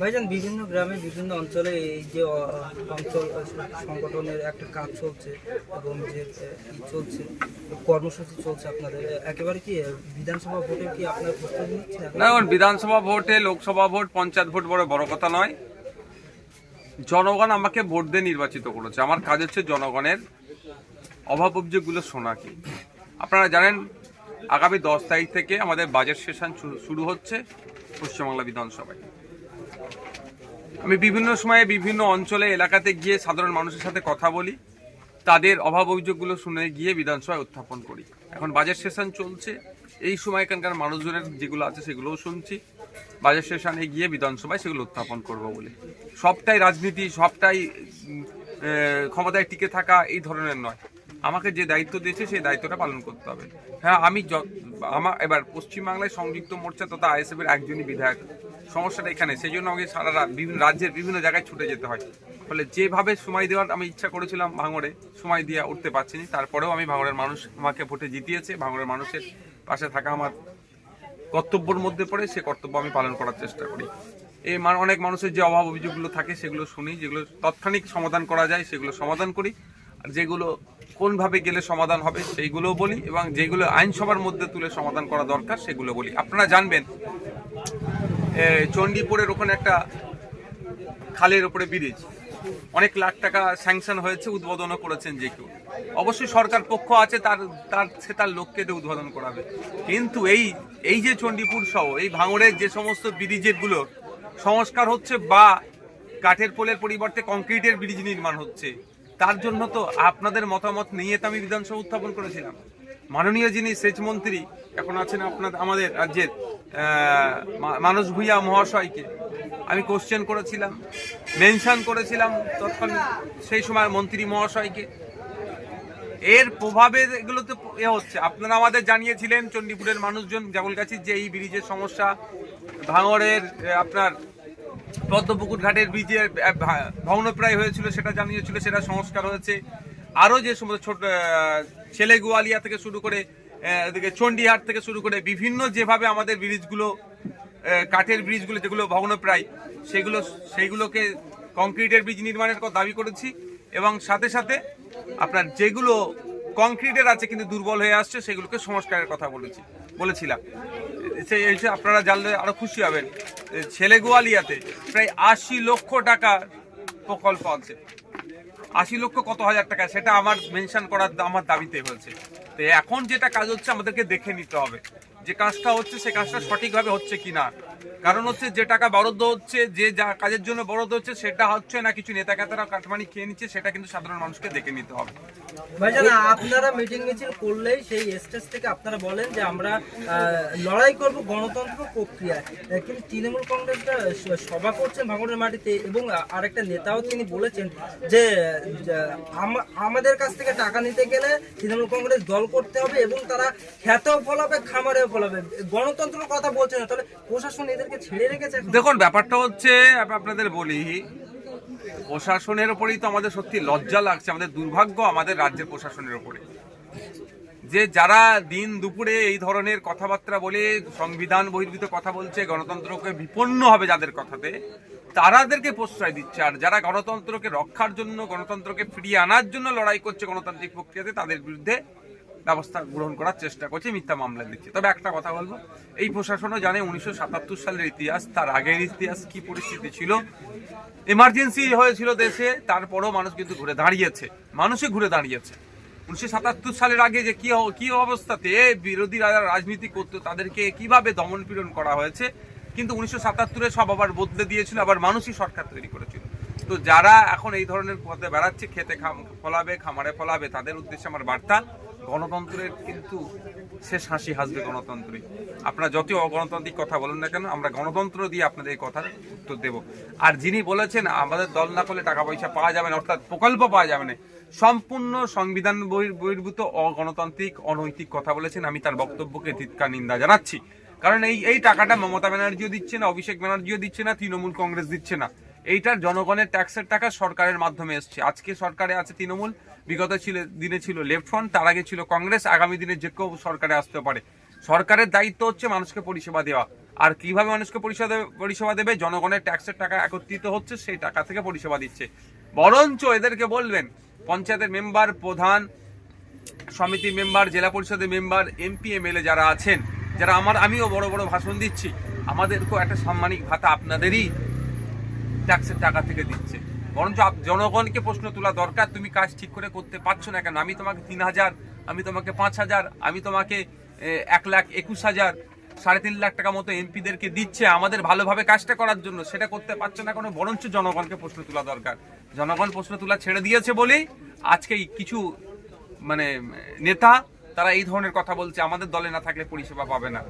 ভাইজান, বিভিন্ন গ্রামে, বিভিন্ন অঞ্চলে এই যে অঞ্চল সংগঠনের একটা কাজ চলছে এবং যে চলছে, কর্মসূচি চলছে আপনাদের, একেবারে কি বিধানসভা ভোটে কি আপনার প্রস্তুতি এখন? না বিধানসভা ভোটে লোকসভা ভোট, পঞ্চায়েত ভোট বড় বড় কথা নয়। জনগণ আমাকে ভোট দিয়ে নির্বাচিত করেছে। আমার কাজ হচ্ছে জনগণের অভাব অভিযোগগুলো শোনা কি। আপনারা জানেন, আগামী দশ তারিখ থেকে আমাদের বাজেট সেশন শুরু হচ্ছে পশ্চিমবাংলা বিধানসভায়। আমি বিভিন্ন সময়ে বিভিন্ন অঞ্চলে, এলাকাতে গিয়ে সাধারণ মানুষের সাথে কথা বলি। তাদের অভাব অভিযোগগুলো শুনে গিয়ে বিধানসভায় উত্থাপন করি। এখন বাজেট সেশন চলছে। এই সময় এখানকার মানুষজনের যেগুলো আছে সেগুলোও শুনছি। বাজেট সেশনে গিয়ে বিধানসভায় সেগুলো উত্থাপন করব বলে। সবটাই রাজনীতি, সবটাই ক্ষমতায় টিকে থাকা এই ধরনের নয়। আমাকে যে দায়িত্ব দিয়েছে, সেই দায়িত্বটা পালন করতে হবে। হ্যাঁ আমি আমার এবার পশ্চিমবাংলায় সংযুক্ত মোর্চা তথা আইএসএফ এর একজনই বিধায়ক। সমস্যাটা এখানে সেই জন্য আমাকে সারা বিভিন্ন রাজ্যের বিভিন্ন জায়গায় ছুটে যেতে হয়। ফলে যেভাবে সময় দেওয়ার, আমি ইচ্ছা করেছিলাম ভাঙড়ে, সময় দিয়ে উঠতে পারছিনি। তারপরেও আমি ভাঙড়ের মানুষ, আমাকে ভোটে জিতিয়েছে। ভাঙড়ের মানুষের পাশে থাকা আমার কর্তব্যের মধ্যে পড়ে, সে কর্তব্য আমি পালন করার চেষ্টা করি। এই অনেক মানুষের যে অভাব অভিযোগগুলো থাকে, সেগুলো শুনি, যেগুলো তাৎক্ষণিক সমাধান করা যায়, সেগুলো সমাধান করি। যেগুলো কোনভাবে গেলে সমাধান হবে সেইগুলো বলি এবং যেগুলো আইনসভার মধ্যে তুলে সমাধান করা দরকার সেগুলো বলি। আপনারা জানবেন চণ্ডীপুরের ওখানে একটা খালের ওপরে ব্রিজ অনেক লাখ টাকা স্যাংশন হয়েছে, উদ্বোধনও করেছেন যে কেউ। অবশ্যই সরকার পক্ষ আছে, তার তার, সে তার লোককে দিয়ে উদ্বোধন করাবে। কিন্তু এই এই যে চণ্ডীপুর সহ, এই ভাঙড়ের যে সমস্ত ব্রিজেরগুলো, সংস্কার হচ্ছে বা কাঠের পোলের পরিবর্তে কংক্রিটের ব্রিজ নির্মাণ হচ্ছে। তার জন্য তো আপনাদের মতামত নিয়ে তো আমি বিধানসভা উত্থাপন করেছিলাম। মাননীয় যিনি সেচ মন্ত্রী এখন আছেন আপনাদের আমাদের রাজ্যের মানস ভূঁইয়া মহাশয়কে। আমি কোশ্চেন করেছিলাম মেনশন করেছিলাম তৎকালীন সেই সময় মন্ত্রী মহাশয়কে। এর প্রভাবে এগুলো তো এ হচ্ছে। আপনারা আমাদের জানিয়েছিলেন চণ্ডীপুরের মানুষজন জাগলগাছির যে এই ব্রিজের সমস্যা ভাঙড়ের এ, আপনার পদ্মপুকুর ঘাটের ভা- ভগ্নপ্রায় হয়েছিল, সেটা জানিয়েছিল, সেটা সংস্কার হয়েছে। আরও যে সমস্ত ছোট ছেলে গোয়ালিয়া থেকে শুরু করে এদিকে চণ্ডীহাট থেকে শুরু করে বিভিন্ন যেভাবে আমাদের ব্রিজগুলো কাঠের ব্রিজগুলো যেগুলো ভগ্নপ্রায়, সেগুলো, সেইগুলোকে কংক্রিটের ব্রিজ নির্মাণের দাবি করেছি এবং সাথে সাথে আপনার যেগুলো কংক্রিটের আছে কিন্তু দুর্বল হয়ে আসছে, সেগুলোকে সংস্কারের কথা বলেছি। বলেছিলাম। সেই এসে আপনারা জানলে আরও খুশি হবেন। ছেলে গোয়ালিয়াতে প্রায় আশি লক্ষ টাকা প্রকল্প আছে। আশি লক্ষ কত হাজার টাকা, সেটা আমার মেনশন করার আমার দাবিতে হয়েছে। তো এখন যেটা কাজ হচ্ছে, আমাদেরকে দেখে নিতে হবে। যে কাজটা হচ্ছে, সে কাজটা সঠিকভাবে হচ্ছে কিনা। কারণ হচ্ছে যে টাকা বরাদ্দ হচ্ছে, যে যা কাজের জন্য বরাদ্দ হচ্ছে, সেটা হচ্ছে না কিছু নেতা কেতারা কাটমানি খেয়ে নিচ্ছে, সেটা কিন্তু সাধারণ মানুষকে দেখে নিতে হবে। আপনারা মিটিং মিছিল করলেই সেই স্টেজ থেকে আপনারা বলেন যে আমরা লড়াই করব গণতন্ত্র প্রক্রিয়ায়। কিন্তু তৃণমূল কংগ্রেসটা সভা করছেন ভাঙড়ের মাটিতে এবং আরেকটা নেতাও তিনি বলেছেন যে যে আমাদের কাছ থেকে টাকা নিতে গেলে তৃণমূল কংগ্রেস দল করতে হবে এবং তারা খ্যাতেও ফলাবে, খামারেও ফলাবে। গণতন্ত্রের কথা বলছে না, তাহলে প্রশাসন দেখুন, ব্যাপারটা হচ্ছে আপনাদের বলি, প্রশাসনের ওপরেই তো আমাদের সত্যি লজ্জা লাগছে, আমাদের দুর্ভাগ্য আমাদের রাজ্যের প্রশাসনের ওপরে। যে যারা দিন দুপুরে এই ধরনের কথাবার্তা বলে, সংবিধান বহির্ভূত কথা বলছে, গণতন্ত্রকে বিপন্ন হবে যাদের কথাতে তারাদেরকে প্রশ্রয় দিচ্ছে। আর যারা গণতন্ত্রকে রক্ষার জন্য, গণতন্ত্রকে ফিরিয়ে আনার জন্য লড়াই করছে গণতান্ত্রিক প্রক্রিয়াতে, তাদের বিরুদ্ধে ব্যবস্থা গ্রহণ করার চেষ্টা করছে, মিথ্যা মামলা দিচ্ছে। তবে একটা কথা বলব, এই প্রশাসনও জানে উনিশশো সাতাত্তর সালের ইতিহাস, তার আগের ইতিহাস কি পরিস্থিতি ছিল। এমার্জেন্সি হয়েছিল দেশে, তারপরও মানুষ কিন্তু ঘুরে দাঁড়িয়েছে, মানুষই ঘুরে দাঁড়িয়েছে। উনিশশো সাতাত্তর সালের আগে যে কি কি অবস্থাতে বিরোধীরা যারা রাজনীতি করতো, তাদেরকে কীভাবে দমন পীড়ন করা হয়েছে, কিন্তু উনিশশো সাতাত্তরে সব আবার বদলে দিয়েছিল, আবার মানুষই সরকার তৈরি করেছিল। তো যারা এখন এই ধরনের পথে বেড়াচ্ছে, খেতে খাম- ফলাবে, খামারে ফলাবে, তাদের উদ্দেশ্যে আমার বার্তা গণতন্ত্রের কিন্তু শেষ হাসি হাসবে গণতন্ত্রই। আপনারা যত অগণতান্ত্রিক কথা বলেন না কেন, আমরা গণতন্ত্র দিয়ে আপনাদের এই কথার উত্তর দেব। আর যিনি বলেছেন, আমাদের দল না করলে টাকা পয়সা পাওয়া যাবে না, অর্থাৎ প্রকল্প পাওয়া যাবে না, সম্পূর্ণ সংবিধান বহির- বহির্ভূত অগণতান্ত্রিক, অনৈতিক কথা বলেছেন, আমি তার বক্তব্যকে ধিৎকার নিন্দা জানাচ্ছি। কারণ এই এই টাকাটা মমতা ব্যানার্জিও দিচ্ছে না, অভিষেক ব্যানার্জিও দিচ্ছে না, তৃণমূল কংগ্রেস দিচ্ছে না। এইটার জনগণের ট্যাক্সের টাকা সরকারের মাধ্যমে এসছে। আজকে সরকারে আছে তৃণমূল, বিগত ছিল, দিনে ছিল লেফট ফ্রন্ট তার আগে ছিল কংগ্রেস, আগামী দিনে যে কেউ সরকারে আসতে পারে। সরকারের দায়িত্ব হচ্ছে মানুষকে পরিষেবা দেওয়া। আর কীভাবে মানুষকে পরিষেবা পরিষেবা দেবে? জনগণের ট্যাক্সের টাকা একত্রিত হচ্ছে, সেই টাকা থেকে পরিষেবা দিচ্ছে। বরঞ্চ এদেরকে বলবেন, পঞ্চায়েতের মেম্বার প্রধান, সমিতি মেম্বার জেলা পরিষদের মেম্বার এমপি এমএলএ যারা আছেন, যারা আমার, আমিও বড় বড় ভাষণ দিচ্ছি। আমাদেরকেও একটা সাম্মানিক ভাতা আপনাদেরই ট্যাক্সের টাকা থেকে দিচ্ছে। বরঞ্চ জনগণকে প্রশ্ন তোলা দরকার, তুমি কাজ ঠিক করে করতে পারছ না কেন? আমি তোমাকে তিন হাজার, আমি তোমাকে পাঁচ হাজার, আমি তোমাকে এক লাখ একুশ হাজার, সাড়ে তিন লাখ টাকা মতো এমপিদেরকে দিচ্ছে আমাদের ভালোভাবে কাজটা করার জন্য। সেটা করতে পারছ না কোনো? বরঞ্চ জনগণকে প্রশ্ন তোলা দরকার। জনগণ প্রশ্ন তোলা ছেড়ে দিয়েছে বলেই আজকে কিছু মানে নেতা, তারা এই ধরনের কথা বলছে। আমাদের দলে না থাকলে পরিষেবা পাবে না।